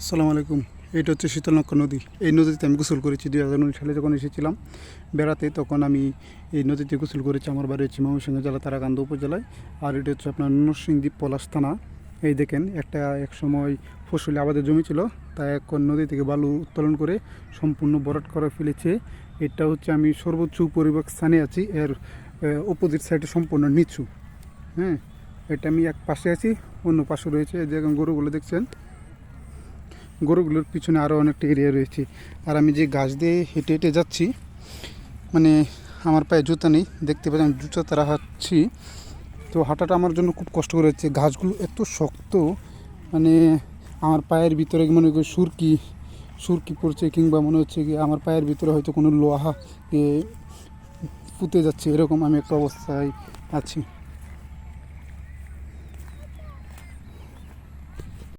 আসসালামু আলাইকুম। এটা হচ্ছে শীতলনক্ষ নদী। এই নদীতে আমি গোসল করেছি। দুই হাজার উনিশ সালে যখন এসেছিলাম বেড়াতে, তখন আমি এই নদীতে গোসল করেছি আমার বাড়ি হচ্ছে ময়মনসিংহ জেলা, তারাকান্দ উপজেলায়। আর এটা হচ্ছে আপনার নরসিংদ্বীপ পলাশ থানা। এই দেখেন, একটা এক সময় ফসলি আবাদের জমি ছিল। তা এখন নদী থেকে বালু উত্তোলন করে সম্পূর্ণ বরাট করে ফেলেছে। এটা হচ্ছে আমি সর্বোচ্চ পরিবেশ স্থানে আছি। এর অপোজিট সাইডে সম্পূর্ণ নিচু। হ্যাঁ এটা আমি এক পাশে আছি, অন্য পাশে রয়েছে। এই দেখেন গরুগুলো দেখছেন গরুগুলোর পিছনে আরও অনেকটা এরিয়া রয়েছে। আর আমি যে গাছ দিয়ে হেঁটে হেঁটে যাচ্ছি মানে আমার পায়ে জুতা নেই, দেখতে পাচ্ছি আমি জুতা তারা হাঁটছি। তো হাঁটাটা আমার জন্য খুব কষ্ট করে হচ্ছে। গাছগুলো এত শক্ত মানে আমার পায়ের ভিতরে মনে করি সুরকি সুরকি পড়ছে কিংবা মনে হচ্ছে কি আমার পায়ের ভিতরে হয়তো কোনো লোহা পুঁতে যাচ্ছে, এরকম আমি একটা অবস্থায় আছি।